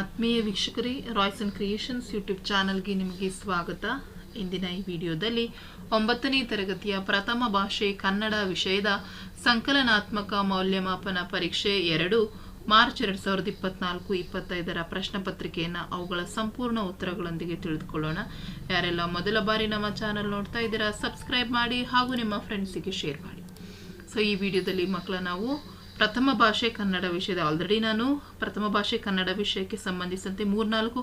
ಆತ್ಮೀಯ ವೀಕ್ಷಕರೇ Royce and creations YouTube ಚಾನಲ್ಗೆ ನಿಮಗೆ ಸ್ವಾಗತ. ಇಂದಿನ ಈ ವಿಡಿಯೋದಲ್ಲಿ ಒಂಬತ್ತನೇ ತರಗತಿಯ ಪ್ರಥಮ ಭಾಷೆ ಕನ್ನಡ ವಿಷಯದ ಸಂಕಲನಾತ್ಮಕ ಮೌಲ್ಯಮಾಪನ ಪರೀಕ್ಷೆ ಎರಡು, ಮಾರ್ಚ್ ಎರಡು ಸಾವಿರದ ಇಪ್ಪತ್ನಾಲ್ಕು ಇಪ್ಪತ್ತೈದರ ಪ್ರಶ್ನೆ ಪತ್ರಿಕೆಯನ್ನು ಅವುಗಳ ಸಂಪೂರ್ಣ ಉತ್ತರಗಳೊಂದಿಗೆ ತಿಳಿದುಕೊಳ್ಳೋಣ. ಯಾರೆಲ್ಲ ಮೊದಲ ಬಾರಿ ನಮ್ಮ ಚಾನಲ್ ನೋಡ್ತಾ ಇದ್ದೀರಾ ಸಬ್ಸ್ಕ್ರೈಬ್ ಮಾಡಿ ಹಾಗೂ ನಿಮ್ಮ ಫ್ರೆಂಡ್ಸಿಗೆ ಶೇರ್ ಮಾಡಿ. ಸೊ ಈ ವಿಡಿಯೋದಲ್ಲಿ ಮಕ್ಕಳ ನಾವು ಪ್ರಥಮ ಭಾಷೆ ಕನ್ನಡ ವಿಷಯದ ಆಲ್ರೆಡಿ ನಾನು ಪ್ರಥಮ ಭಾಷೆ ಕನ್ನಡ ವಿಷಯಕ್ಕೆ ಸಂಬಂಧಿಸಿದಂತೆ ಮೂರ್ನಾಲ್ಕು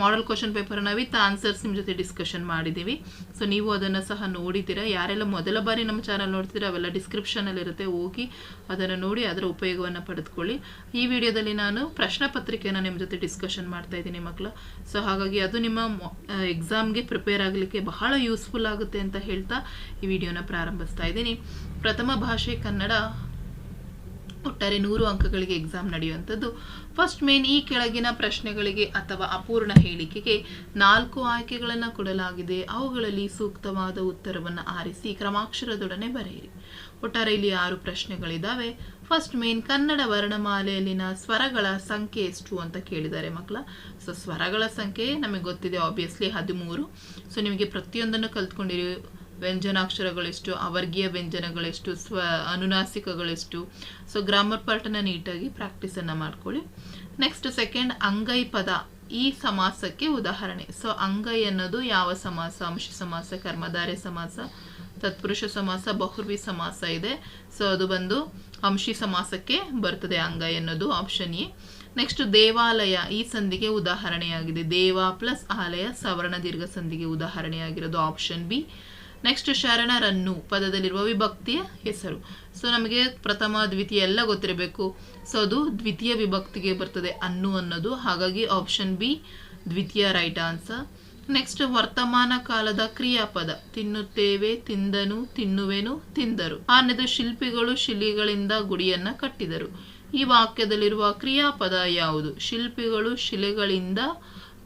ಮಾಡೆಲ್ ಕ್ವಶನ್ ಪೇಪರನ್ನು ವಿತ್ ಆನ್ಸರ್ಸ್ ನಿಮ್ಮ ಜೊತೆ ಡಿಸ್ಕಷನ್ ಮಾಡಿದ್ದೀವಿ. ಸೊ ನೀವು ಅದನ್ನು ಸಹ ನೋಡಿದ್ದೀರಾ. ಯಾರೆಲ್ಲ ಮೊದಲ ಬಾರಿ ನಮ್ಮ ಚಾನಲ್ ನೋಡ್ತೀರಾ ಅವೆಲ್ಲ ಡಿಸ್ಕ್ರಿಪ್ಷನಲ್ಲಿ ಇರುತ್ತೆ. ಹೋಗಿ ಅದನ್ನು ನೋಡಿ ಅದರ ಉಪಯೋಗವನ್ನು ಪಡೆದುಕೊಳ್ಳಿ. ಈ ವಿಡಿಯೋದಲ್ಲಿ ನಾನು ಪ್ರಶ್ನೆ ಪತ್ರಿಕೆಯನ್ನು ನಿಮ್ಮ ಜೊತೆ ಡಿಸ್ಕಷನ್ ಮಾಡ್ತಾ ಇದ್ದೀನಿ ಮಕ್ಕಳು ಸೊ ಹಾಗಾಗಿ ಅದು ನಿಮ್ಮ ಎಕ್ಸಾಮ್ಗೆ ಪ್ರಿಪೇರ್ ಆಗಲಿಕ್ಕೆ ಬಹಳ ಯೂಸ್ಫುಲ್ ಆಗುತ್ತೆ ಅಂತ ಹೇಳ್ತಾ ಈ ವಿಡಿಯೋನ ಪ್ರಾರಂಭಿಸ್ತಾ ಇದ್ದೀನಿ. ಪ್ರಥಮ ಭಾಷೆ ಕನ್ನಡ ಒಟ್ಟಾರೆ ನೂರು ಅಂಕಗಳಿಗೆ ಎಕ್ಸಾಮ್ ನಡೆಯುವಂಥದ್ದು. ಫಸ್ಟ್ ಮೇನ್ ಈ ಕೆಳಗಿನ ಪ್ರಶ್ನೆಗಳಿಗೆ ಅಥವಾ ಅಪೂರ್ಣ ಹೇಳಿಕೆಗೆ ನಾಲ್ಕು ಆಯ್ಕೆಗಳನ್ನು ಕೊಡಲಾಗಿದೆ. ಅವುಗಳಲ್ಲಿ ಸೂಕ್ತವಾದ ಉತ್ತರವನ್ನು ಆರಿಸಿ ಕ್ರಮಾಕ್ಷರದೊಡನೆ ಬರೆಯಿರಿ. ಒಟ್ಟಾರೆ ಇಲ್ಲಿ ಆರು ಪ್ರಶ್ನೆಗಳಿದ್ದಾವೆ ಫಸ್ಟ್ ಮೇನ್ ಕನ್ನಡ ವರ್ಣಮಾಲೆಯಲ್ಲಿನ ಸ್ವರಗಳ ಸಂಖ್ಯೆ ಎಷ್ಟು ಅಂತ ಕೇಳಿದ್ದಾರೆ ಮಕ್ಕಳ. ಸೊ ಸ್ವರಗಳ ಸಂಖ್ಯೆ ನಮಗೆ ಗೊತ್ತಿದೆ ಆಬ್ವಿಯಸ್ಲಿ ಹದಿಮೂರು. ಸೊ ನಿಮಗೆ ಪ್ರತಿಯೊಂದನ್ನು ಕಲ್ತ್ಕೊಂಡಿರಿ. ವ್ಯಂಜನಾಕ್ಷರಗಳೆಷ್ಟು ಅವರ್ಗೀಯ ವ್ಯಂಜನಗಳೆಷ್ಟು, ಸ್ವ ಅನುನಾಸಿಕಗಳೆಷ್ಟು. ಸೊ ಗ್ರಾಮರ್ ಪಾರ್ಟನ್ನು ನೀಟಾಗಿ ಪ್ರಾಕ್ಟೀಸನ್ನು ಮಾಡ್ಕೊಳ್ಳಿ. ನೆಕ್ಸ್ಟ್ ಸೆಕೆಂಡ್ ಅಂಗೈ ಪದ ಈ ಸಮಾಸಕ್ಕೆ ಉದಾಹರಣೆ. ಸೊ ಅಂಗೈ ಅನ್ನೋದು ಯಾವ ಸಮಾಸ? ಅಂಶ ಸಮಾಸ, ಕರ್ಮಧಾರೆ ಸಮಾಸ, ತತ್ಪುರುಷ ಸಮಾಸ, ಬಹುರ್ವಿ ಸಮಾಸ ಇದೆ. ಸೊ ಅದು ಬಂದು ಅಂಶಿ ಸಮಾಸಕ್ಕೆ ಬರ್ತದೆ ಅಂಗೈ ಅನ್ನೋದು ಆಪ್ಷನ್ ಎ. ನೆಕ್ಸ್ಟ್ ದೇವಾಲಯ ಈ ಸಂಧಿಗೆ ಉದಾಹರಣೆಯಾಗಿದೆ. ದೇವ ಪ್ಲಸ್ ಆಲಯ ಸವರ್ಣ ದೀರ್ಘ ಸಂಧಿಗೆ ಉದಾಹರಣೆಯಾಗಿರೋದು ಆಪ್ಷನ್ ಬಿ. ನೆಕ್ಸ್ಟ್ ಶರಣರನ್ನು ಪದದಲ್ಲಿರುವ ವಿಭಕ್ತಿಯ ಹೆಸರು. ಸೊ ನಮಗೆ ಪ್ರಥಮ, ದ್ವಿತೀಯ ಎಲ್ಲ ಗೊತ್ತಿರಬೇಕು. ಸೊ ಅದು ದ್ವಿತೀಯ ವಿಭಕ್ತಿಗೆ ಬರ್ತದೆ ಅನ್ನು ಅನ್ನೋದು. ಹಾಗಾಗಿ ಆಪ್ಷನ್ ಬಿ ದ್ವಿತೀಯ ರೈಟ್ ಆನ್ಸರ್ ನೆಕ್ಸ್ಟ್ ವರ್ತಮಾನ ಕಾಲದ ಕ್ರಿಯಾಪದ. ತಿನ್ನುತ್ತೇವೆ, ತಿಂದನು, ತಿನ್ನುವೆನು, ತಿಂದರು. ಆನೆದು ಶಿಲ್ಪಿಗಳು ಶಿಲೆಗಳಿಂದ ಗುಡಿಯನ್ನ ಕಟ್ಟಿದರು. ಈ ವಾಕ್ಯದಲ್ಲಿರುವ ಕ್ರಿಯಾಪದ ಯಾವುದು? ಶಿಲ್ಪಿಗಳು ಶಿಲೆಗಳಿಂದ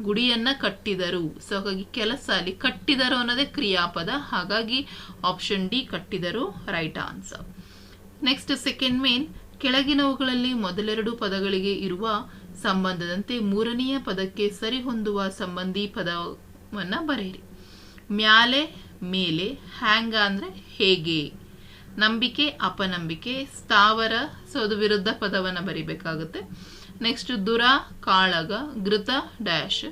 ಗುಡಿಯನ್ನ ಕಟ್ಟಿದರು. ಸೊ ಹಾಗಾಗಿ ಕೆಲಸ ಅಲ್ಲಿ ಕಟ್ಟಿದರು ಅನ್ನೋದೇ ಕ್ರಿಯಾಪದ. ಹಾಗಾಗಿ ಆಪ್ಷನ್ ಡಿ ಕಟ್ಟಿದರು right answer next second main ಕೆಳಗಿನವುಗಳಲ್ಲಿ ಮೊದಲೆರಡು ಪದಗಳಿಗೆ ಇರುವ ಸಂಬಂಧದಂತೆ ಮೂರನೆಯ ಪದಕ್ಕೆ ಸರಿಹೊಂದುವ ಸಂಬಂಧಿ ಪದವನ್ನ ಬರೆಯಿರಿ. ಮ್ಯಾಲೆ, ಮೇಲೆ, ಹ್ಯಾಂಗ ಅಂದ್ರೆ ಹೇಗೆ? ನಂಬಿಕೆ, ಅಪನಂಬಿಕೆ, ಸ್ಥಾವರ ಸೊ ವಿರುದ್ಧ ಪದವನ್ನು ಬರಿಬೇಕಾಗುತ್ತೆ. ನೆಕ್ಸ್ಟ್ ದುರ ಕಾಳಗ ಘೃತ ಡ್ಯಾಶ್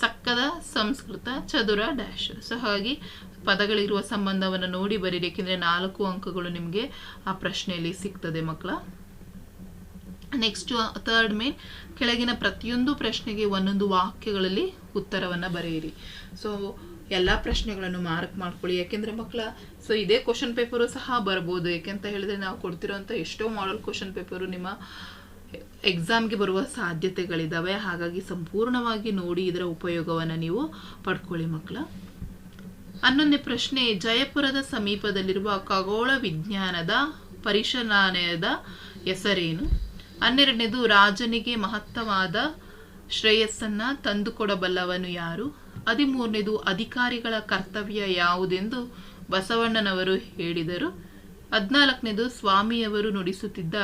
ಸಕ್ಕದ ಸಂಸ್ಕೃತ ಚದುರ ಡ್ಯಾಶ್ ಸೊ ಹಾಗಾಗಿ ಪದಗಳಿರುವ ಸಂಬಂಧವನ್ನು ನೋಡಿ ಬರೀರಿ. ಏಕೆಂದರೆ ನಾಲ್ಕು ಅಂಕಗಳು ನಿಮಗೆ ಆ ಪ್ರಶ್ನೆಯಲ್ಲಿ ಸಿಗ್ತದೆ ಮಕ್ಕಳ. ನೆಕ್ಸ್ಟ್ ಥರ್ಡ್ ಮೇನ್ ಕೆಳಗಿನ ಪ್ರತಿಯೊಂದು ಪ್ರಶ್ನೆಗೆ ಒಂದೊಂದು ವಾಕ್ಯಗಳಲ್ಲಿ ಉತ್ತರವನ್ನು ಬರೆಯಿರಿ. ಸೊ ಎಲ್ಲ ಪ್ರಶ್ನೆಗಳನ್ನು ಮಾರ್ಕ್ ಮಾಡ್ಕೊಳ್ಳಿ. ಯಾಕೆಂದರೆ ಮಕ್ಕಳ ಸೊ ಇದೇ ಕ್ವಶನ್ ಪೇಪರು ಸಹ ಬರ್ಬೋದು. ಯಾಕೆಂತ ಹೇಳಿದ್ರೆ ನಾವು ಕೊಡ್ತಿರೋಂಥ ಎಷ್ಟೋ ಮಾಡಲ್ ಕ್ವಶನ್ ಪೇಪರು ನಿಮ್ಮ ಎಕ್ಸಾಮ್ಗೆ ಬರುವ ಸಾಧ್ಯತೆಗಳಿದ್ದಾವೆ ಹಾಗಾಗಿ ಸಂಪೂರ್ಣವಾಗಿ ನೋಡಿ ಇದರ ಉಪಯೋಗವನ್ನು ನೀವು ಪಡ್ಕೊಳ್ಳಿ ಮಕ್ಕಳ. ಹನ್ನೊಂದನೇ ಪ್ರಶ್ನೆ, ಜಯಪುರದ ಸಮೀಪದಲ್ಲಿರುವ ಖಗೋಳ ವಿಜ್ಞಾನದ ಪರಿಶೀಲನೆಯದ ಹೆಸರೇನು? ಹನ್ನೆರಡನೇದು, ರಾಜನಿಗೆ ಮಹತ್ತವಾದ ಶ್ರೇಯಸ್ಸನ್ನು ತಂದುಕೊಡಬಲ್ಲವನು ಯಾರು? ಹದಿಮೂರನೇದು, ಅಧಿಕಾರಿಗಳ ಕರ್ತವ್ಯ ಯಾವುದೆಂದು ಬಸವಣ್ಣನವರು ಹೇಳಿದರು. ಹದಿನಾಲ್ಕನೇದು, ಸ್ವಾಮಿಯವರು ನುಡಿಸುತ್ತಿದ್ದ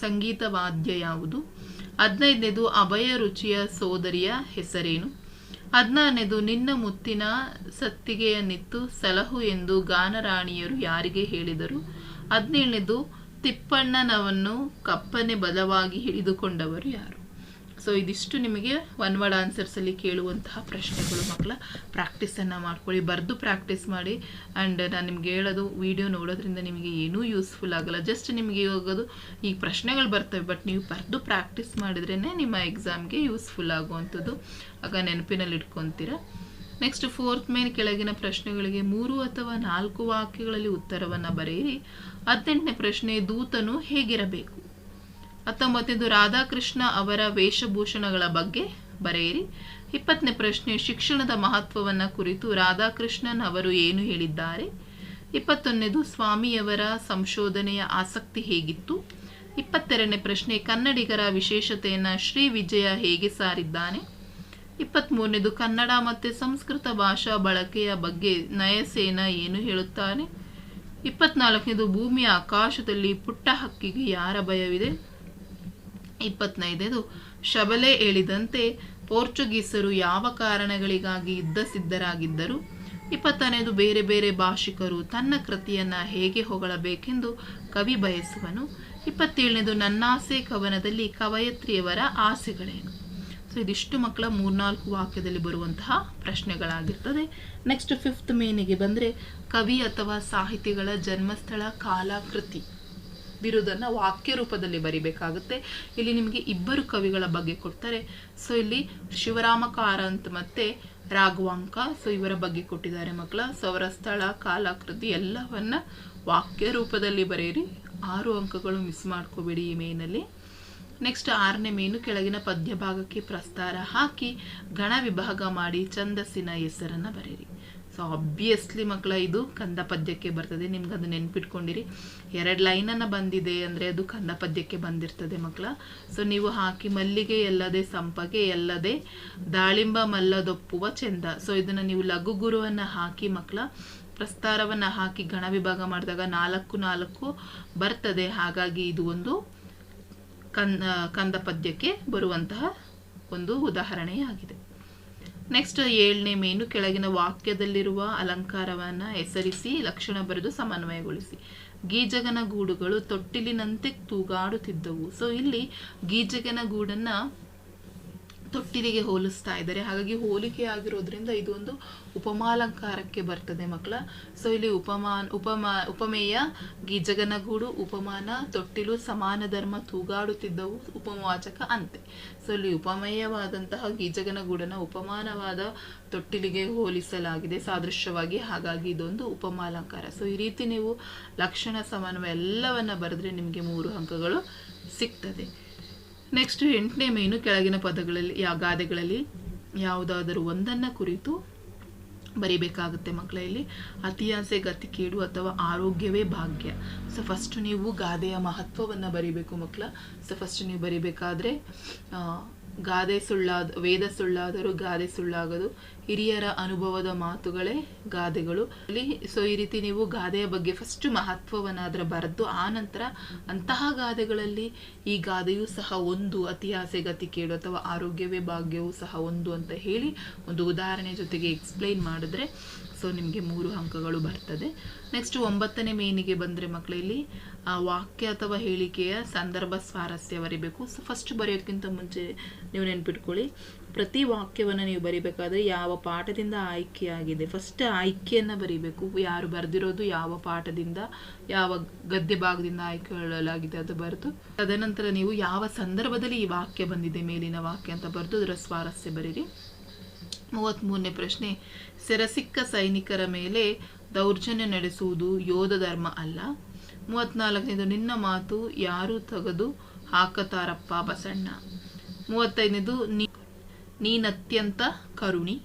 ಸಂಗೀತ ವಾದ್ಯ ಯಾವುದು? ಹದಿನೈದನೇದು ಅಭಯ ರುಚಿಯ ಸೋದರಿಯ ಹೆಸರೇನು? ಹದಿನಾರನೇದು ನಿನ್ನ ಮುತ್ತಿನ ಸತ್ತಿಗೆಯನ್ನಿತ್ತು ಸಲಹು ಎಂದು ಗಾನರಾಣಿಯರು ಯಾರಿಗೆ ಹೇಳಿದರು? ಹದಿನೇಳನೇದು ತಿಪ್ಪಣ್ಣನವನ್ನು ಕಪ್ಪನೆ ಬಲವಾಗಿ ಹಿಡಿದುಕೊಂಡವರು ಯಾರು? ಸೊ ಇದಿಷ್ಟು ನಿಮಗೆ ಒನ್ ವರ್ಡ್ ಆನ್ಸರ್ಸಲ್ಲಿ ಕೇಳುವಂತಹ ಪ್ರಶ್ನೆಗಳು ಮಕ್ಕಳ. ಪ್ರಾಕ್ಟೀಸನ್ನು ಮಾಡ್ಕೊಳ್ಳಿ, ಬರೆದು ಪ್ರಾಕ್ಟೀಸ್ ಮಾಡಿ. ಆ್ಯಂಡ್ ನಾನು ನಿಮ್ಗೆ ಹೇಳೋದು ವೀಡಿಯೋ ನೋಡೋದ್ರಿಂದ ನಿಮಗೆ ಏನೂ ಯೂಸ್ಫುಲ್ ಆಗಲ್ಲ. ಜಸ್ಟ್ ನಿಮಗೆ ಹೋಗೋದು ಈಗ ಪ್ರಶ್ನೆಗಳು ಬರ್ತವೆ ಬಟ್ ನೀವು ಬರೆದು ಪ್ರಾಕ್ಟೀಸ್ ಮಾಡಿದ್ರೇ ನಿಮ್ಮ ಎಕ್ಸಾಮ್ಗೆ ಯೂಸ್ಫುಲ್ ಆಗುವಂಥದ್ದು. ಆಗ ನೆನಪಿನಲ್ಲಿ ಇಟ್ಕೊತೀರ. ನೆಕ್ಸ್ಟ್ ಫೋರ್ತ್ ಮೇನ್ ಕೆಳಗಿನ ಪ್ರಶ್ನೆಗಳಿಗೆ ಮೂರು ಅಥವಾ ನಾಲ್ಕು ವಾಕ್ಯಗಳಲ್ಲಿ ಉತ್ತರವನ್ನು ಬರೆಯಿರಿ. ಹದಿನೆಂಟನೇ ಪ್ರಶ್ನೆ, ದೂತನು ಹೇಗಿರಬೇಕು? ಹತ್ತೊಂಬತ್ತನೇದು ರಾಧಾಕೃಷ್ಣ ಅವರ ವೇಷಭೂಷಣಗಳ ಬಗ್ಗೆ ಬರೆಯಿರಿ. ಇಪ್ಪತ್ತನೇ ಪ್ರಶ್ನೆ, ಶಿಕ್ಷಣದ ಮಹತ್ವವನ್ನು ಕುರಿತು ರಾಧಾಕೃಷ್ಣನ್ ಅವರು ಏನು ಹೇಳಿದ್ದಾರೆ? ಇಪ್ಪತ್ತೊಂದನೇದು, ಸ್ವಾಮಿಯವರ ಸಂಶೋಧನೆಯ ಆಸಕ್ತಿ ಹೇಗಿತ್ತು? ಇಪ್ಪತ್ತೆರಡನೇ ಪ್ರಶ್ನೆ, ಕನ್ನಡಿಗರ ವಿಶೇಷತೆಯನ್ನು ಶ್ರೀ ವಿಜಯ ಹೇಗೆ ಸಾರಿದ್ದಾನೆ? ಇಪ್ಪತ್ತ್ಮೂರನೇದು, ಕನ್ನಡ ಮತ್ತು ಸಂಸ್ಕೃತ ಭಾಷಾ ಬಳಕೆಯ ಬಗ್ಗೆ ನಯಸೇನ ಏನು ಹೇಳುತ್ತಾನೆ? ಇಪ್ಪತ್ನಾಲ್ಕನೇದು ಭೂಮಿಯ ಆಕಾಶದಲ್ಲಿ ಪುಟ್ಟ ಹಕ್ಕಿಗೆ ಯಾರ ಭಯವಿದೆ? ಇಪ್ಪತ್ತೈದನೇದು ಶಬಲೆ ಹೇಳಿದಂತೆ ಪೋರ್ಚುಗೀಸರು ಯಾವ ಕಾರಣಗಳಿಗಾಗಿ ಯುದ್ಧ ಸಿದ್ಧರಾಗಿದ್ದರು? ಇಪ್ಪತ್ತನೇದು, ಬೇರೆ ಬೇರೆ ಭಾಷಿಕರು ತನ್ನ ಕೃತಿಯನ್ನು ಹೇಗೆ ಹೊಗಳಬೇಕೆಂದು ಕವಿ ಬಯಸುವನು. ಇಪ್ಪತ್ತೇಳನೇದು, ನನ್ನಾಸೆ ಕವನದಲ್ಲಿ ಕವಯತ್ರಿಯವರ ಆಸೆಗಳೇನು? ಸೊ ಇದಿಷ್ಟು ಮಕ್ಕಳ ಮೂರ್ನಾಲ್ಕು ವಾಕ್ಯದಲ್ಲಿ ಬರುವಂತಹ ಪ್ರಶ್ನೆಗಳಾಗಿರ್ತದೆ. ನೆಕ್ಸ್ಟ್ ಫಿಫ್ತ್ ಮೇನಿಗೆ ಬಂದರೆ ಕವಿ ಅಥವಾ ಸಾಹಿತಿಗಳ ಜನ್ಮಸ್ಥಳ ಕಾಲ ಕೃತಿ ಬಿರುದನ್ನು ವಾಕ್ಯ ರೂಪದಲ್ಲಿ ಬರಿಬೇಕಾಗುತ್ತೆ. ಇಲ್ಲಿ ನಿಮಗೆ ಇಬ್ಬರು ಕವಿಗಳ ಬಗ್ಗೆ ಕೊಡ್ತಾರೆ. ಸೊ ಇಲ್ಲಿ ಶಿವರಾಮ ಕಾರಂತ್ ಮತ್ತೆ ರಾಘವಾಂಕ ಸೊ ಇವರ ಬಗ್ಗೆ ಕೊಟ್ಟಿದ್ದಾರೆ ಮಕ್ಕಳ. ಸೊ ಅವರ ಸ್ಥಳ ಕಾಲಾಕೃತಿ ಎಲ್ಲವನ್ನು ವಾಕ್ಯ ರೂಪದಲ್ಲಿ ಬರೆಯಿರಿ. ಆರು ಅಂಕಗಳು ಮಿಸ್ ಮಾಡ್ಕೋಬೇಡಿ ಈ ಮೇನಲ್ಲಿ. ನೆಕ್ಸ್ಟ್ ಆರನೇ ಮೇನು ಕೆಳಗಿನ ಪದ್ಯ ಭಾಗಕ್ಕೆ ಪ್ರಸ್ತಾರ ಹಾಕಿ ಗಣ ವಿಭಾಗ ಮಾಡಿ ಛಂದಸ್ಸಿನ ಹೆಸರನ್ನು ಬರೆಯಿರಿ. ಸೊ ಅಬ್ವಿಯಸ್ಲಿ ಮಕ್ಕಳ, ಇದು ಕಂದ ಪದ್ಯಕ್ಕೆ ಬರ್ತದೆ. ನಿಮ್ಗೆ ಅದು ನೆನ್ಪಿಟ್ಕೊಂಡಿರಿ. ಎರಡು ಲೈನನ್ನು ಬಂದಿದೆ ಅಂದರೆ ಅದು ಕಂದ ಪದ್ಯಕ್ಕೆ ಬಂದಿರ್ತದೆ ಮಕ್ಕಳ. ಸೊ ನೀವು ಹಾಕಿ ಮಲ್ಲಿಗೆ ಎಲ್ಲದೆ, ಸಂಪಗೆ ಎಲ್ಲದೆ, ದಾಳಿಂಬ ಮಲ್ಲದೊಪ್ಪುವ ಚೆಂದ. ಸೊ ಇದನ್ನು ನೀವು ಲಘು ಗುರುವನ್ನು ಹಾಕಿ ಮಕ್ಕಳ, ಪ್ರಸ್ತಾರವನ್ನು ಹಾಕಿ ಗಣ ವಿಭಾಗ ಮಾಡಿದಾಗ ನಾಲ್ಕು ನಾಲ್ಕು ಬರ್ತದೆ. ಹಾಗಾಗಿ ಇದು ಒಂದು ಕಂದ ಕಂದ ಪದ್ಯಕ್ಕೆ ಬರುವಂತಹ ಒಂದು ಉದಾಹರಣೆಯಾಗಿದೆ. ನೆಕ್ಸ್ಟ್ ಏಳನೇ ಮೇನು, ಕೆಳಗಿನ ವಾಕ್ಯದಲ್ಲಿರುವ ಅಲಂಕಾರವನ್ನು ಹೆಸರಿಸಿ, ಲಕ್ಷಣ ಬರೆದು ಸಮನ್ವಯಗೊಳಿಸಿ. ಗೀಜಗನ ಗೂಡುಗಳು ತೊಟ್ಟಿಲಿನಂತೆ ತೂಗಾಡುತ್ತಿದ್ದವು. ಸೊ ಇಲ್ಲಿ ಗೀಜಗನ ಗೂಡನ್ನ ತೊಟ್ಟಿಲಿಗೆ ಹೋಲಿಸ್ತಾ ಇದ್ದಾರೆ. ಹಾಗಾಗಿ ಹೋಲಿಕೆ ಆಗಿರೋದ್ರಿಂದ ಇದು ಒಂದು ಉಪಮಾಲಂಕಾರಕ್ಕೆ ಬರ್ತದೆ ಮಕ್ಕಳ. ಸೊ ಇಲ್ಲಿ ಉಪಮಾನ್ ಉಪಮಾ, ಉಪಮೇಯ ಗೀಜಗನಗೂಡು ಉಪಮಾನ, ತೊಟ್ಟಿಲು ಸಮಾನ ಧರ್ಮ ತೂಗಾಡುತ್ತಿದ್ದವು, ಉಪಮವಾಚಕ ಅಂತೆ. ಸೊ ಇಲ್ಲಿ ಉಪಮೇಯವಾದಂತಹ ಗೀಜಗನಗೂಡನ ಉಪಮಾನವಾದ ತೊಟ್ಟಿಲಿಗೆ ಹೋಲಿಸಲಾಗಿದೆ ಸಾದೃಶ್ಯವಾಗಿ. ಹಾಗಾಗಿ ಇದೊಂದು ಉಪಮಾಲಂಕಾರ. ಸೊ ಈ ರೀತಿ ನೀವು ಲಕ್ಷಣ ಸಮಾನವ ಎಲ್ಲವನ್ನ ಬರೆದ್ರೆ ನಿಮಗೆ ಮೂರು ಅಂಕಗಳು ಸಿಗ್ತದೆ. ನೆಕ್ಸ್ಟ್ ಎಂಟನೇ ಮೇನು ಕೆಳಗಿನ ಪದಗಳಲ್ಲಿ, ಯಾ ಗಾದೆಗಳಲ್ಲಿ ಯಾವುದಾದರೂ ಒಂದನ್ನ ಕುರಿತು ಬರಿಬೇಕಾಗುತ್ತೆ ಮಕ್ಕಳ ಇಲ್ಲಿ. ಅತಿಯಾಸೆ ಗತಿ ಕೇಡು ಅಥವಾ ಆರೋಗ್ಯವೇ ಭಾಗ್ಯ. ಸೊ ಫಸ್ಟ್ ನೀವು ಗಾದೆಯ ಮಹತ್ವವನ್ನು ಬರಿಬೇಕು ಮಕ್ಕಳ. ಸೊ ಫಸ್ಟ್ ನೀವು ಬರಿಬೇಕಾದ್ರೆ ಗಾದೆ ಸುಳ್ಳಾದ, ವೇದ ಸುಳ್ಳಾದರೂ ಗಾದೆ ಸುಳ್ಳಾಗದು. ಹಿರಿಯರ ಅನುಭವದ ಮಾತುಗಳೇ ಗಾದೆಗಳು. ಅಲ್ಲಿ ಸೊ ಈ ರೀತಿ ನೀವು ಗಾದೆಯ ಬಗ್ಗೆ ಫಸ್ಟ್ ಮಹತ್ವವನ್ನು ಅದರ ಬರೆದು ಆ ನಂತರ ಅಂತಹ ಗಾದೆಗಳಲ್ಲಿ ಈ ಗಾದೆಯೂ ಸಹ ಒಂದು ಅತಿ ಆಸೆ ಗತಿ ಕೇಳು ಅಥವಾ ಆರೋಗ್ಯವೇ ಭಾಗ್ಯವೂ ಸಹ ಒಂದು ಅಂತ ಹೇಳಿ ಒಂದು ಉದಾಹರಣೆ ಜೊತೆಗೆ ಎಕ್ಸ್ಪ್ಲೈನ್ ಮಾಡಿದ್ರೆ ಸೊ ನಿಮಗೆ ಮೂರು ಅಂಕಗಳು ಬರ್ತದೆ. ನೆಕ್ಸ್ಟ್ ಒಂಬತ್ತನೇ ಮೇನಿಗೆ ಬಂದರೆ ಮಕ್ಕಳಲ್ಲಿ ಆ ವಾಕ್ಯ ಅಥವಾ ಹೇಳಿಕೆಯ ಸಂದರ್ಭ ಸ್ವಾರಸ್ಯ ಬರೀಬೇಕು. ಸೊ ಫಸ್ಟ್ ಬರೆಯೋದಕ್ಕಿಂತ ಮುಂಚೆ ನೀವು ನೆನ್ಪಿಟ್ಕೊಳ್ಳಿ. ಪ್ರತಿ ವಾಕ್ಯವನ್ನು ನೀವು ಬರಿಬೇಕಾದ್ರೆ ಯಾವ ಪಾಠದಿಂದ ಆಯ್ಕೆಯಾಗಿದೆ. ಫಸ್ಟ್ ಆಯ್ಕೆಯನ್ನು ಬರಿಬೇಕು. ಯಾರು ಬರೆದಿರೋದು ಯಾವ ಪಾಠದಿಂದ, ಯಾವ ಗದ್ಯ ಭಾಗದಿಂದ ಆಯ್ಕೆಗೊಳ್ಳಲಾಗಿದೆ ಅದು ಬರೆದು, ತದನಂತರ ನೀವು ಯಾವ ಸಂದರ್ಭದಲ್ಲಿ ಈ ವಾಕ್ಯ ಬಂದಿದೆ, ಮೇಲಿನ ವಾಕ್ಯ ಅಂತ ಬರೆದು ಅದರ ಸ್ವಾರಸ್ಯ ಬರೀರಿ. ಮೂವತ್ತ್ಮೂರನೇ ಪ್ರಶ್ನೆ, ಸೆರಸಿಕ್ಕ ಸೈನಿಕರ ಮೇಲೆ ದೌರ್ಜನ್ಯ ನಡೆಸುವುದು ಯೋಧ ಧರ್ಮ ಅಲ್ಲ. ಮೂವತ್ನಾಲ್ಕನೇದು, ನಿನ್ನ ಮಾತು ಯಾರು ತೆಗೆದು ಹಾಕತಾರಪ್ಪ ಬಸಣ್ಣ. ಮೂವತ್ತೈದನೇದು ನೀನತ್ಯಂತ ಕರುಣಿ.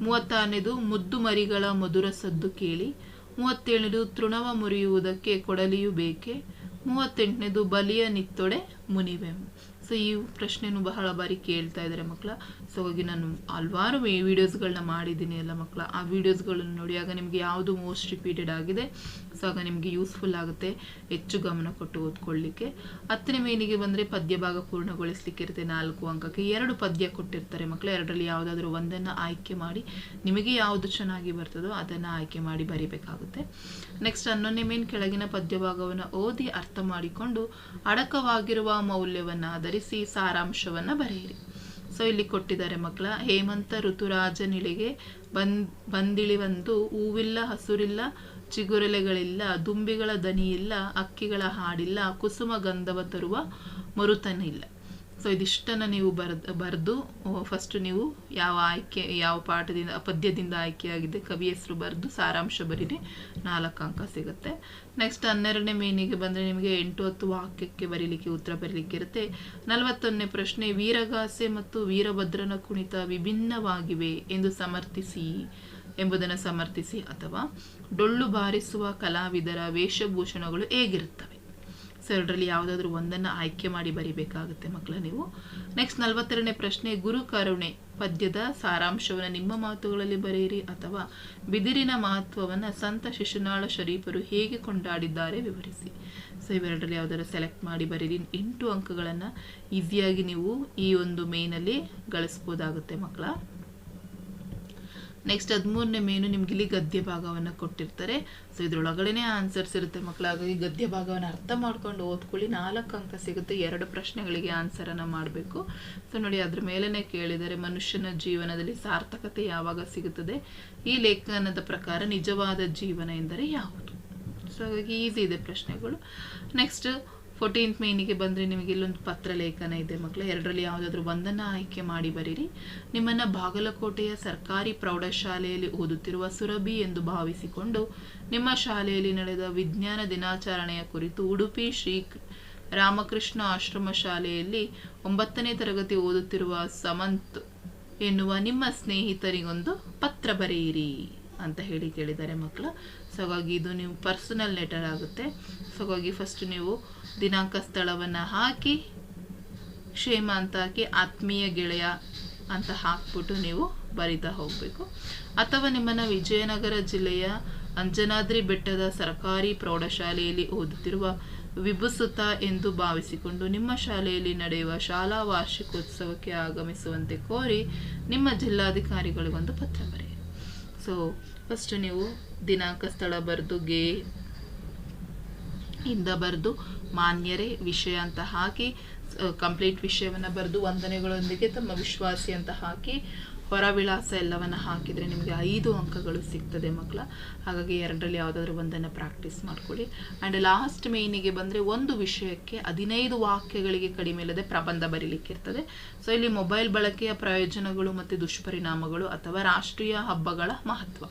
ಮೂವತ್ತಾರನೇದು ಮುದ್ದು ಮರಿಗಳ ಮಧುರ ಸದ್ದು ಕೇಳಿ. ಮೂವತ್ತೇಳನೇದು ತೃಣವ ಮುರಿಯುವುದಕ್ಕೆ ಕೊಡಲಿಯು ಬೇಕೆ. ಮೂವತ್ತೆಂಟನೇದು ಬಲಿಯ ನಿತ್ತೊಡೆ ಮುನಿವೆಂ. ಸೊ ಈ ಪ್ರಶ್ನೆನೂ ಬಹಳ ಬಾರಿ ಕೇಳ್ತಾ ಇದ್ದಾರೆ ಮಕ್ಕಳ. ಸೊ ಹಾಗಾಗಿ ನಾನು ಹಲವಾರು ವೀಡಿಯೋಸ್ಗಳನ್ನ ಮಾಡಿದ್ದೀನಿ ಎಲ್ಲ ಮಕ್ಕಳ. ಆ ವೀಡಿಯೋಸ್ಗಳನ್ನು ನೋಡಿ, ಆಗ ನಿಮಗೆ ಯಾವುದು ಮೋಸ್ಟ್ ರಿಪೀಟೆಡ್ ಆಗಿದೆ? ಸೊ ಆಗ ನಿಮಗೆ ಯೂಸ್ಫುಲ್ ಆಗುತ್ತೆ. ಹೆಚ್ಚು ಗಮನ ಕೊಟ್ಟು ಓದ್ಕೊಳ್ಳಿಕ್ಕೆ. ಹತ್ತನೇ ಮೇನಿಗೆ ಬಂದರೆ ಪದ್ಯ ಭಾಗ ಪೂರ್ಣಗೊಳಿಸ್ಲಿಕ್ಕೆ ಇರುತ್ತೆ ನಾಲ್ಕು ಅಂಕಕ್ಕೆ. ಎರಡು ಪದ್ಯ ಕೊಟ್ಟಿರ್ತಾರೆ ಮಕ್ಕಳು. ಎರಡರಲ್ಲಿ ಯಾವುದಾದ್ರೂ ಒಂದನ್ನು ಆಯ್ಕೆ ಮಾಡಿ, ನಿಮಗೆ ಯಾವುದು ಚೆನ್ನಾಗಿ ಬರ್ತದೋ ಅದನ್ನು ಆಯ್ಕೆ ಮಾಡಿ ಬರಿಬೇಕಾಗುತ್ತೆ. ನೆಕ್ಸ್ಟ್ ಹನ್ನೊಂದನೇ ಮೇನ್ ಕೆಳಗಿನ ಪದ್ಯ ಭಾಗವನ್ನು ಓದಿ ಅರ್ಥ ಮಾಡಿಕೊಂಡು, ಅಡಕವಾಗಿರುವ ಮೌಲ್ಯವನ್ನು ಆಧರಿಸಿ ಸಾರಾಂಶವನ್ನು ಬರೆಯಿರಿ. ಸೊ, ಇಲ್ಲಿ ಕೊಟ್ಟಿದ್ದಾರೆ ಮಕ್ಕಳ, ಹೇಮಂತ ಋತುರಾಜನಿಳಿಗೆ ಬಂದ್, ಬಂದಿಳಿವಂದು ಹೂವಿಲ್ಲ, ಹಸುರಿಲ್ಲ, ಚಿಗುರೆಲೆಗಳಿಲ್ಲ, ದುಂಬಿಗಳ ದನಿಯಿಲ್ಲ, ಅಕ್ಕಿಗಳ ಹಾಡಿಲ್ಲ, ಕುಸುಮ ಗಂಧವ ತರುವ ಮರುತನಿಲ್ಲ. ಸೊ ಇದಿಷ್ಟನ್ನು ನೀವು ಬರೆದು ಬರೆದು ಫಸ್ಟ್ ನೀವು ಯಾವ ಆಯ್ಕೆ, ಯಾವ ಪಾಠದಿಂದ, ಪದ್ಯದಿಂದ ಆಯ್ಕೆಯಾಗಿದೆ ಕವಿ ಹೆಸರು ಬರೆದು ಸಾರಾಂಶ ಬರೀರಿ ನಾಲ್ಕು ಅಂಕ ಸಿಗುತ್ತೆ. ನೆಕ್ಸ್ಟ್ ಹನ್ನೆರಡನೇ ಮೇನಿಗೆ ಬಂದರೆ ನಿಮಗೆ ಎಂಟು ಹತ್ತು ವಾಕ್ಯಕ್ಕೆ ಬರೀಲಿಕ್ಕೆ ಉತ್ತರ ಬರೀಲಿಕ್ಕೆ ಇರುತ್ತೆ. ನಲವತ್ತೊಂದನೇ ಪ್ರಶ್ನೆ, ವೀರಗಾಸೆ ಮತ್ತು ವೀರಭದ್ರನ ಕುಣಿತ ವಿಭಿನ್ನವಾಗಿವೆ ಎಂದು ಸಮರ್ಥಿಸಿ, ಎಂಬುದನ್ನು ಸಮರ್ಥಿಸಿ ಅಥವಾ ಡೊಳ್ಳು ಬಾರಿಸುವ ಕಲಾವಿದರ ವೇಷಭೂಷಣಗಳು ಹೇಗಿರುತ್ತವೆ? ಸೊ ಎರಡರಲ್ಲಿ ಯಾವುದಾದ್ರೂ ಒಂದನ್ನು ಆಯ್ಕೆ ಮಾಡಿ ಬರಿಬೇಕಾಗುತ್ತೆ ಮಕ್ಕಳ ನೀವು. ನೆಕ್ಸ್ಟ್ ನಲವತ್ತೆರಡನೇ ಪ್ರಶ್ನೆ, ಗುರು ಕರುಣೆ, ಪದ್ಯದ ಸಾರಾಂಶವನ್ನು ನಿಮ್ಮ ಮಾತುಗಳಲ್ಲಿ ಬರೆಯಿರಿ ಅಥವಾ ಬಿದಿರಿನ ಮಹತ್ವವನ್ನು ಸಂತ ಶಿಶುನಾಳ ಶರೀಫರು ಹೇಗೆ ಕೊಂಡಾಡಿದ್ದಾರೆ ವಿವರಿಸಿ. ಸೊ ಇವೆರಡರಲ್ಲಿ ಯಾವುದಾದ್ರು ಸೆಲೆಕ್ಟ್ ಮಾಡಿ ಬರೀರಿ. ಎಂಟು ಅಂಕಗಳನ್ನು ಈಸಿಯಾಗಿ ನೀವು ಈ ಒಂದು ಮೇನಲ್ಲಿ ಗಳಿಸ್ಬೋದಾಗುತ್ತೆ ಮಕ್ಕಳ. ನೆಕ್ಸ್ಟ್ ಹದಿಮೂರನೇ ಮೇನು ನಿಮ್ಗೆ ಇಲ್ಲಿ ಗದ್ಯ ಭಾಗವನ್ನು ಕೊಟ್ಟಿರ್ತಾರೆ. ಸೊ ಇದ್ರೊಳಗಡೆನೆ ಆನ್ಸರ್ಸ್ ಇರುತ್ತೆ ಮಕ್ಕಳು ಹಾಗಾಗಿ ಗದ್ಯ ಭಾಗವನ್ನು ಅರ್ಥ ಮಾಡ್ಕೊಂಡು ಓದ್ಕೊಳ್ಳಿ. ನಾಲ್ಕು ಅಂಕ ಸಿಗುತ್ತೆ. ಎರಡು ಪ್ರಶ್ನೆಗಳಿಗೆ ಆನ್ಸರನ್ನು ಮಾಡಬೇಕು. ಸೊ ನೋಡಿ, ಅದ್ರ ಮೇಲೇ ಕೇಳಿದರೆ, ಮನುಷ್ಯನ ಜೀವನದಲ್ಲಿ ಸಾರ್ಥಕತೆ ಯಾವಾಗ ಸಿಗುತ್ತದೆ? ಈ ಲೇಖನದ ಪ್ರಕಾರ ನಿಜವಾದ ಜೀವನ ಎಂದರೆ ಯಾವುದು? ಸೊ ಹಾಗಾಗಿ ಈಸಿ ಇದೆ ಪ್ರಶ್ನೆಗಳು. ನೆಕ್ಸ್ಟ್ ಫೋರ್ಟೀನ್ತ್ ಮೇನಿಗೆ ಬಂದರೆ ನಿಮಗೆ ಇಲ್ಲೊಂದು ಪತ್ರ ಲೇಖನ ಇದೆ ಮಕ್ಕಳು. ಎರಡರಲ್ಲಿ ಯಾವುದಾದ್ರೂ ಒಂದನ್ನು ಆಯ್ಕೆ ಮಾಡಿ ಬರೀರಿ. ನಿಮ್ಮನ್ನು ಬಾಗಲಕೋಟೆಯ ಸರ್ಕಾರಿ ಪ್ರೌಢಶಾಲೆಯಲ್ಲಿ ಓದುತ್ತಿರುವ ಸುರಭಿ ಎಂದು ಭಾವಿಸಿಕೊಂಡು ನಿಮ್ಮ ಶಾಲೆಯಲ್ಲಿ ನಡೆದ ವಿಜ್ಞಾನ ದಿನಾಚರಣೆಯ ಕುರಿತು ಉಡುಪಿ ಶ್ರೀ ರಾಮಕೃಷ್ಣ ಆಶ್ರಮ ಶಾಲೆಯಲ್ಲಿ ಒಂಬತ್ತನೇ ತರಗತಿ ಓದುತ್ತಿರುವ ಸಮಂತ್ ಎನ್ನುವ ನಿಮ್ಮ ಸ್ನೇಹಿತರಿಗೊಂದು ಪತ್ರ ಬರೆಯಿರಿ. ಅಂತ ಹೇಳಿ ಕೇಳಿದ್ದಾರೆ ಮಕ್ಕಳು. ಸೊ ಹಾಗಾಗಿ ಇದು ನೀವು ಪರ್ಸನಲ್ ಲೆಟರ್ ಆಗುತ್ತೆ. ಸೊ ಹಾಗಾಗಿ ಫಸ್ಟ್ ನೀವು ದಿನಾಂಕ ಸ್ಥಳವನ್ನು ಹಾಕಿ, ಕ್ಷೇಮ ಅಂತ ಹಾಕಿ, ಆತ್ಮೀಯ ಗೆಳೆಯ ಅಂತ ಹಾಕ್ಬಿಟ್ಟು ನೀವು ಬರಿತಾ ಹೋಗಬೇಕು. ಅಥವಾ ನಿಮ್ಮನ್ನು ವಿಜಯನಗರ ಜಿಲ್ಲೆಯ ಅಂಜನಾದ್ರಿ ಬೆಟ್ಟದ ಸರ್ಕಾರಿ ಪ್ರೌಢಶಾಲೆಯಲ್ಲಿ ಓದುತ್ತಿರುವ ವಿಭುಸುತ ಎಂದು ಭಾವಿಸಿಕೊಂಡು ನಿಮ್ಮ ಶಾಲೆಯಲ್ಲಿ ನಡೆಯುವ ಶಾಲಾ ವಾರ್ಷಿಕೋತ್ಸವಕ್ಕೆ ಆಗಮಿಸುವಂತೆ ಕೋರಿ ನಿಮ್ಮ ಜಿಲ್ಲಾಧಿಕಾರಿಗಳಿಗೊಂದು ಪತ್ರ ಬರೆಯಿರಿ. ಸೊ ಫಸ್ಟ್ ನೀವು ದಿನಾಂಕ ಸ್ಥಳ ಬರೆದು ಗೆ ಇಂದ ಬರೆದು ಮಾನ್ಯರೇ ವಿಷಯ ಅಂತ ಹಾಕಿ ಕಂಪ್ಲೀಟ್ ವಿಷಯವನ್ನು ಬರೆದು ವಂದನೆಗಳೊಂದಿಗೆ ತಮ್ಮ ವಿಶ್ವಾಸಿ ಅಂತ ಹಾಕಿ ಹೊರ ವಿಳಾಸ ಎಲ್ಲವನ್ನು ಹಾಕಿದರೆ ನಿಮಗೆ ಐದು ಅಂಕಗಳು ಸಿಗ್ತದೆ ಮಕ್ಕಳ. ಹಾಗಾಗಿ ಎರಡರಲ್ಲಿ ಯಾವುದಾದ್ರೂ ಒಂದನ್ನು ಪ್ರಾಕ್ಟೀಸ್ ಮಾಡ್ಕೊಳ್ಳಿ. ಆ್ಯಂಡ್ ಲಾಸ್ಟ್ ಮೇಯ್ನಿಗೆ ಬಂದರೆ ಒಂದು ವಿಷಯಕ್ಕೆ ಹದಿನೈದು ವಾಕ್ಯಗಳಿಗೆ ಕಡಿಮೆ ಇಲ್ಲದೆ ಪ್ರಬಂಧ ಬರೀಲಿಕ್ಕಿರ್ತದೆ ಸೊ ಇಲ್ಲಿ ಮೊಬೈಲ್ ಬಳಕೆಯ ಪ್ರಯೋಜನಗಳು ಮತ್ತು ದುಷ್ಪರಿಣಾಮಗಳು ಅಥವಾ ರಾಷ್ಟ್ರೀಯ ಹಬ್ಬಗಳ ಮಹತ್ವ.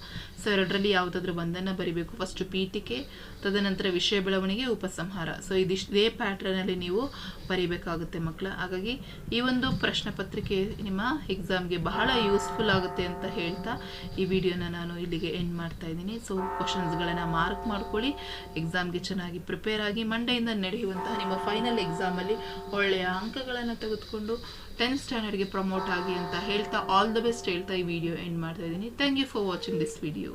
ಸೊ ಎರಡರಲ್ಲಿ ಯಾವುದಾದ್ರೂ ಒಂದನ್ನು ಬರಿಬೇಕು. ಫಸ್ಟ್ ಪೀಠಿಕೆ, ತದನಂತರ ವಿಷಯ ಬೆಳವಣಿಗೆ, ಉಪಸಂಹಾರ. ಸೊ ಇದಿಷ್ಟು ಇದೇ ಪ್ಯಾಟ್ರನಲ್ಲಿ ನೀವು ಬರಿಬೇಕಾಗುತ್ತೆ ಮಕ್ಕಳ. ಹಾಗಾಗಿ ಈ ಒಂದು ಪ್ರಶ್ನೆ ಪತ್ರಿಕೆ ನಿಮ್ಮ ಎಕ್ಸಾಮ್ಗೆ ಬಹಳ ಯೂಸ್ಫುಲ್ ಆಗುತ್ತೆ ಅಂತ ಹೇಳ್ತಾ ಈ ವಿಡಿಯೋನ ನಾನು ಇಲ್ಲಿಗೆ ಎಂಡ್ ಮಾಡ್ತಾ ಇದ್ದೀನಿ. ಸೊ ಕ್ವಶನ್ಸ್ಗಳನ್ನು ಮಾರ್ಕ್ ಮಾಡ್ಕೊಳ್ಳಿ. ಎಕ್ಸಾಮ್ಗೆ ಚೆನ್ನಾಗಿ ಪ್ರಿಪೇರ್ ಆಗಿ ಮಂಡೆಯಿಂದ ನಡೆಯುವಂತಹ ನಿಮ್ಮ ಫೈನಲ್ ಎಕ್ಸಾಮಲ್ಲಿ ಒಳ್ಳೆಯ ಅಂಕಗಳನ್ನು ತೆಗೆದುಕೊಂಡು ಟೆಂತ್ ಸ್ಟ್ಯಾಂಡರ್ಡ್ಗೆ ಪ್ರಮೋಟ್ ಆಗಿ ಅಂತ ಹೇಳ್ತಾ ಆಲ್ ದ ಬೆಸ್ಟ್ ಹೇಳ್ತಾ ಈ ವಿಡಿಯೋ ಎಂಡ್ ಮಾಡ್ತಾ ಇದ್ದೀನಿ. Thank you for watching this video